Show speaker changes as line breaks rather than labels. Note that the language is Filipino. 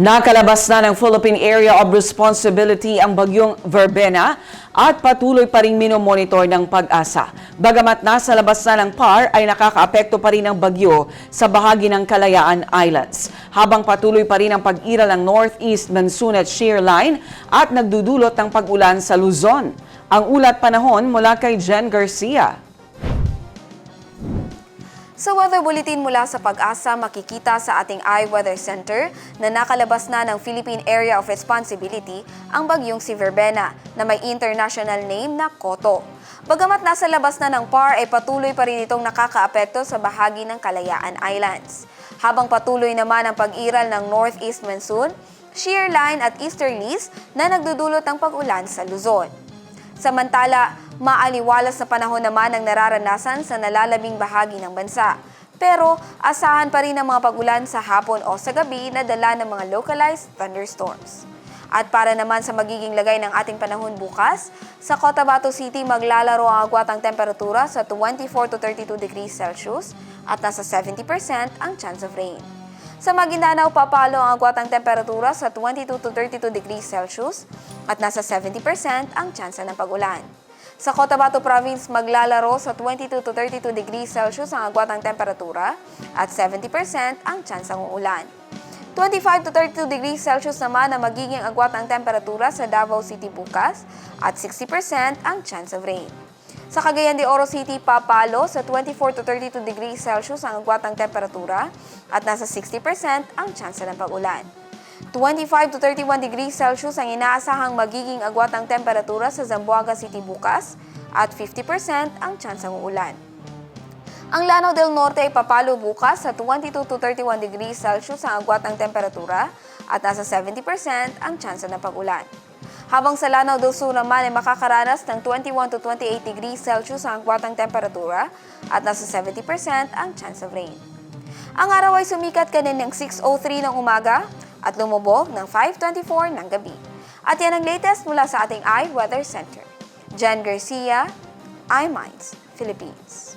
Nakalabas na ng Philippine Area of Responsibility ang bagyong Verbena at patuloy pa rin minomonitor ng pag-asa. Bagamat nasa labas na ng PAR ay nakakaapekto pa rin ang bagyo sa bahagi ng Kalayaan Islands. Habang patuloy pa rin ang pag-iral ng Northeast Monsoon at Shear Line at nagdudulot ng pag-ulan sa Luzon. Ang ulat panahon mula kay Jen Garcia.
Sa weather bulletin mula sa pag-asa, makikita sa ating iWeather Center na nakalabas na ng Philippine Area of Responsibility ang bagyong si Verbena na may international name na Koto. Bagamat nasa labas na ng PAR ay patuloy pa rin itong nakakaapekto sa bahagi ng Kalayaan Islands. Habang patuloy naman ang pag-iral ng Northeast Monsoon, shear line at easterlies na nagdudulot ng pag-ulan sa Luzon. Samantala, maaliwalas na panahon naman ang nararanasan sa nalalabing bahagi ng bansa. Pero asahan pa rin ang mga pagulan sa hapon o sa gabi na dala ng mga localized thunderstorms. At para naman sa magiging lagay ng ating panahon bukas, sa Cotabato City maglalaro ang agwatang temperatura sa 24 to 32 degrees Celsius at nasa 70% ang chance of rain. Sa Maguindanao, papalo ang agwatang temperatura sa 22 to 32 degrees Celsius at nasa 70% ang tsansa ng pag-ulan. Sa Cotabato Province, maglalaro sa 22 to 32 degrees Celsius ang agwatang temperatura at 70% ang tsansang uulan. 25 to 32 degrees Celsius naman ang magiging agwatang temperatura sa Davao City bukas at 60% ang chance of rain. Sa Cagayan de Oro City, papalo sa 24 to 32 degrees Celsius ang agwatang temperatura at nasa 60% ang tsansa ng pag-ulan. 25 to 31 degrees Celsius ang inaasahang magiging agwatang temperatura sa Zamboanga City bukas at 50% ang tsansang uulan. Ang Lanao del Norte ay papalo bukas sa 22 to 31 degrees Celsius ang agwatang temperatura at nasa 70% ang tsansa ng pag-ulan. Habang sa Lanao del Sur naman ay makakaranas ng 21 to 28 degrees Celsius ang agwatang temperatura at nasa 70% ang chance of rain. Ang araw ay sumikat kaninang 6.03 ng umaga at lumubog ng 5.24 ng gabi. At yan ang latest mula sa ating iWeather Center. Jen Garcia, iMinds, Philippines.